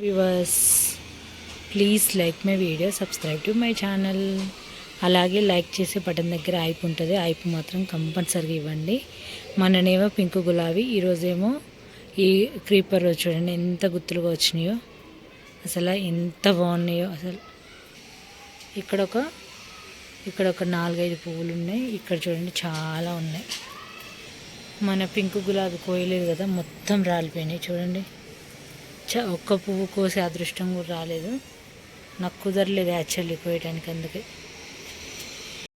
Viewers please like my video subscribe to my channel అలాగే like చేసే button దగ్గర ఐపు ఉంటుంది. ఐపు మాత్రం కంపల్సరీగా ఇవ్వండి. మననేమో పింక్ గులాబీ ఈరోజేమో ఈ క్రీపర్ రోజు చూడండి ఎంత గుత్తులుగా వచ్చినాయో. అసలు ఎంత బాగున్నాయో అసలు. ఇక్కడ ఒక ఇక్కడ ఒక నాలుగైదు పువ్వులు ఉన్నాయి ఇక్కడ చూడండి చాలా ఉన్నాయి. మన పింక్ గులాబీ కోయలేదు కదా మొత్తం రాలిపోయినాయి. చూడండి. చ ఒక్క పువ్వు కోసే అదృష్టం కూడా రాలేదు. నాకు కుదరలేదు యాక్చువల్లీ కోయటానికి అందుకే.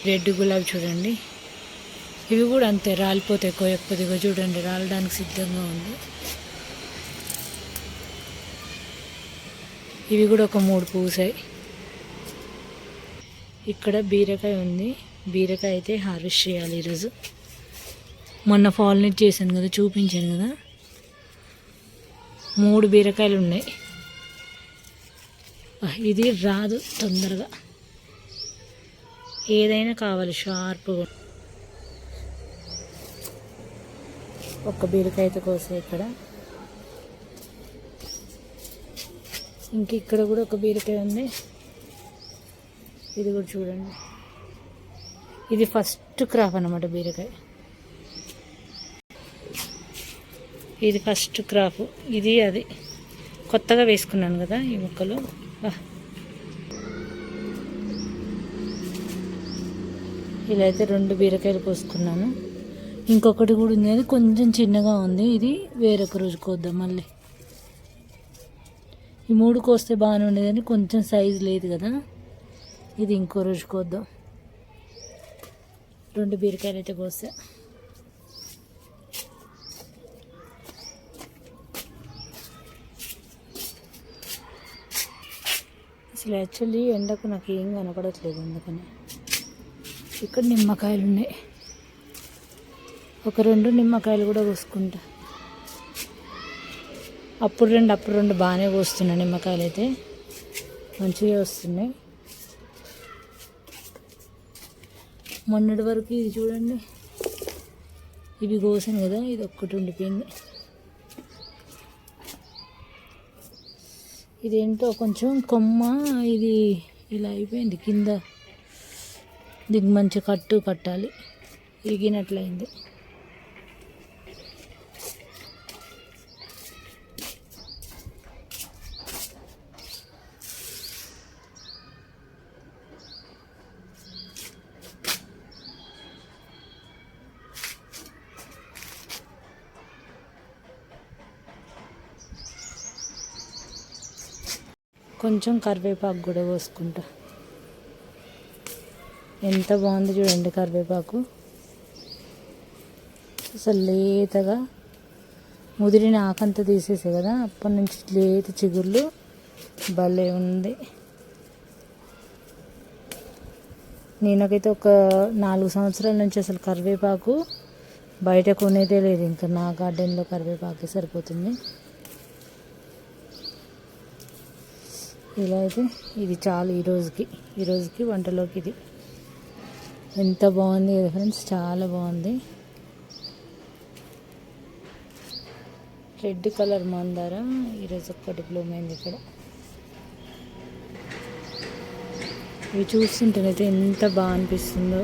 రెడ్ గులాబీ చూడండి. ఇవి కూడా అంతే రాలిపోతాయి కోయకపోతే చూడండి రాలడానికి సిద్ధంగా ఉంది. ఇవి కూడా ఒక మూడు పూసాయి ఇక్కడ బీరకాయ ఉంది. బీరకాయ అయితే హార్వెస్ట్ చేయాలి ఈరోజు. మొన్న ఫాల్నెట్ చేశాను కదా చూపించాను కదా. మూడు బీరకాయలు ఉన్నాయి. ఇది రాదు తొందరగా. ఏదైనా కావాలి షార్ప్గా. ఒక్క బీరకాయ అయితే కోసే ఇక్కడ. ఇంక ఇక్కడ కూడా ఒక బీరకాయ ఉంది. ఇది కూడా చూడండి. ఇది ఫస్ట్ క్రాప్ అన్నమాట బీరకాయ. ఇది ఫస్ట్ క్రాప్. ఇది అది. కొత్తగా వేసుకున్నాను కదా ఈ మొక్కలు. ఇలా అయితే రెండు బీరకాయలు కోసుకున్నాను. ఇంకొకటి కూడా ఉంది. అది కొంచెం చిన్నగా ఉంది. ఇది వేరొక రోజు కోద్దాం మళ్ళీ. ఈ మూడు కోస్తే బాగానే ఉండేది కానీ కొంచెం సైజు లేదు కదా. ఇది ఇంకో రోజు కోద్దాం. రెండు బీరకాయలు అయితే కోసా. అసలు యాక్చువల్లీ ఎండకు నాకు ఏం కనపడట్లేదు అందుకని. ఇక్కడ నిమ్మకాయలు ఉన్నాయి. ఒక రెండు నిమ్మకాయలు కూడా కోసుకుంటా. అప్పుడు రెండు అప్పుడు రెండు బాగానే కోస్తున్నా నిమ్మకాయలు అయితే. మంచిగా వస్తున్నాయి. మొన్నటి వరకు ఇది చూడండి. ఇవి కోసాను కదా ఇది ఒక్కటి ఉండిపోయింది. ఇదేంటో కొంచెం కొమ్మ ఇది ఇలా అయిపోయింది. కింద దీనికి మంచి కట్టు కట్టాలి. ఇరిగినట్లయింది. కొంచెం కరివేపాకు కూడా పోసుకుంటా. ఎంత బాగుంది చూడండి కరివేపాకు. అసలు లేతగా ముదిరిన ఆకంతా తీసేసే కదా అప్పటి నుంచి లేత చిగుర్లు భలే ఉంది. నేనకైతే ఒక నాలుగు సంవత్సరాల నుంచి అసలు కరివేపాకు బయట కొనేదే లేదు. ఇంకా నా గార్డెన్లో కరివేపాకే సరిపోతుంది. ఇలా అయితే ఇది చాలు ఈరోజుకి ఈరోజుకి ఈ రోజుకి వంటలోకి ఇది. ఎంత బాగుంది కదా ఫ్రెండ్స్ చాలా బాగుంది. రెడ్ కలర్ మందార ఈరోజు ఒక్కటి బ్లూమ్ అయింది ఇక్కడ. ఇవి చూస్తుంటేనైతే ఎంత బాగా అనిపిస్తుందో.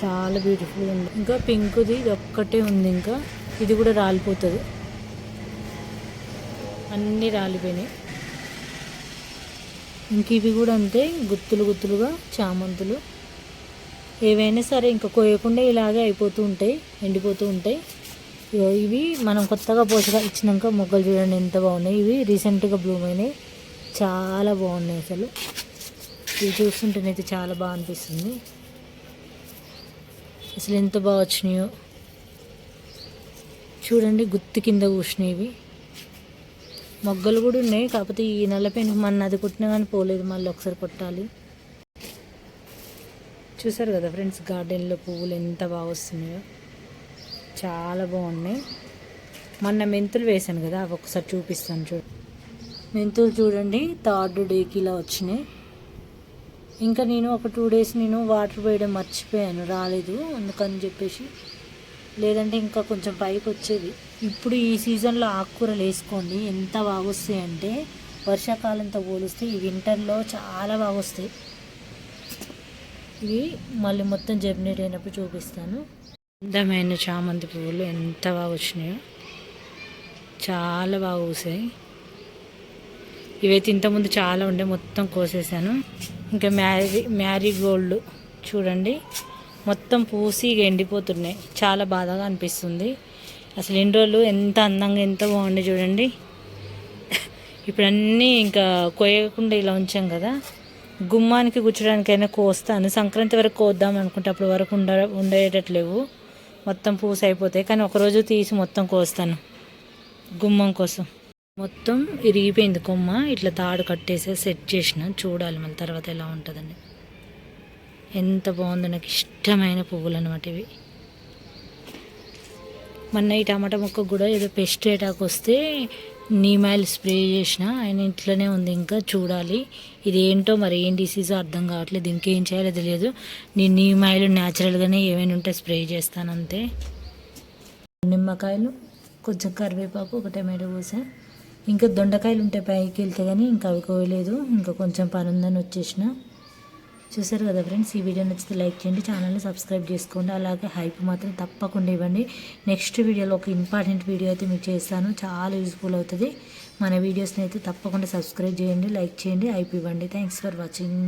చాలా బ్యూటిఫుల్ ఉంది. ఇంకా పింక్ది ఇది ఒక్కటే ఉంది ఇంకా. ఇది కూడా రాలిపోతుంది. అన్నీ రాలిపోయినాయి. ఇంక ఇవి కూడా అంతే గుత్తులు గుత్తులుగా చామంతులు. ఏవైనా సరే ఇంకా కోయకుండా ఇలాగే అయిపోతూ ఉంటాయి ఎండిపోతూ ఉంటాయి. ఇగో ఇవి మనం కొత్తగా పోసగా ఇచ్చినాక మొగ్గలు చూడండి ఎంత బాగున్నాయి. ఇవి రీసెంట్గా బ్లూమ్ అయినాయి. చాలా బాగున్నాయి అసలు. ఇవి చూస్తుంటేనైతే చాలా బాగా అనిపిస్తుంది. అసలు ఎంత బాగా వచ్చినాయో. చూడండి గుత్తి కింద కూర్చున్నాయి ఇవి. మొగ్గలు కూడా ఉన్నాయి. కాకపోతే ఈ నెల నల్లపెయిన్ మన అది కుట్టినా కానీ పోలేదు. మళ్ళీ ఒకసారి కొట్టాలి. చూసారు కదా ఫ్రెండ్స్ గార్డెన్లో పువ్వులు ఎంత బాగా వస్తున్నాయో. చాలా బాగున్నాయి. మొన్న మెంతులు వేసాను కదా అవి ఒకసారి చూపిస్తాను చూడు. మెంతులు చూడండి థర్డ్ డేకి ఇలా వచ్చినాయి. ఇంకా నేను ఒక టూ డేస్ నేను వాటర్ వేయడం మర్చిపోయాను రాలేదు. అందుకని చెప్పేసి లేదంటే ఇంకా కొంచెం పైకి వచ్చేది. ఇప్పుడు ఈ సీజన్లో ఆకుకూరలు వేసుకోండి. ఎంత బాగా వస్తాయి అంటే వర్షాకాలంతో పోలిస్తే ఈ వింటర్లో చాలా బాగా వస్తాయి ఇవి మళ్ళీ మొత్తం జర్మినేట్ అయినప్పుడు చూపిస్తాను. అందమైన చామంతి పువ్వులు ఎంత బాగా వచ్చినాయో చాలా బాగా పూసాయి ఇవైతే ఇంతకుముందు చాలా ఉండే మొత్తం కోసేసాను. ఇంకా మ్యారీ మ్యారీగోల్డ్ చూడండి. మొత్తం పూసి ఇక ఎండిపోతున్నాయి. చాలా బాధగా అనిపిస్తుంది. అసలు ఎన్ని రోజులు ఎంత అందంగా ఎంత బాగుంది చూడండి. ఇప్పుడు అన్నీ ఇంకా కోయకుండా ఇలా ఉంచాం కదా. గుమ్మానికి కూర్చోడానికైనా కోస్తాను సంక్రాంతి వరకు కోద్దాం అనుకుంటే అప్పుడు వరకు ఉండ ఉండేటట్లేవు. మొత్తం పూసి అయిపోతాయి. కానీ ఒకరోజు తీసి మొత్తం కోస్తాను గుమ్మం కోసం. మొత్తం ఇరిగిపోయింది కొమ్మ. ఇట్లా తాడు కట్టేసి సెట్ చేసిన. చూడాలి మళ్ళీ తర్వాత ఎలా ఉంటుందని. ఎంత బాగుందో నాకు ఇష్టమైన పువ్వులు అనమాట ఇవి. మొన్న ఈ టమాటా మొక్కకు కూడా ఏదో పెస్ట్ అటాక్ వస్తే నీమాయిల్ స్ప్రే చేసిన ఆయన ఇంట్లోనే ఉంది ఇంకా చూడాలి. ఇది ఏంటో మరి ఏం డిసీజో అర్థం కావట్లేదు ఇంకేం చేయాలో తెలియదు. నేను నీమాయిల్ న్యాచురల్గానే ఏమైనా ఉంటే స్ప్రే చేస్తాను అంతే నిమ్మకాయలు కొంచెం కరివేపాకు ఒక టమాటో పోసా ఇంకా దొండకాయలు ఉంటే పైకి వెళ్తే కానీ ఇంకా అవి కోయలేదు ఇంకా కొంచెం పని ఉందని వచ్చేసిన. చూసారు కదా ఫ్రెండ్స్ ఈ వీడియో నచ్చితే లైక్ చేయండి ఛానల్ని సబ్స్క్రైబ్ చేసుకోండి. అలాగే హైప్ మాత్రం తప్పకుండా ఇవ్వండి. నెక్స్ట్ వీడియోలో ఒక ఇంపార్టెంట్ వీడియో అయితే మీకు చేస్తాను. చాలా యూస్ఫుల్ అవుతుంది. మన వీడియోస్ని అయితే తప్పకుండా సబ్స్క్రైబ్ చేయండి లైక్ చేయండి హైప్ ఇవ్వండి. Thanks for watching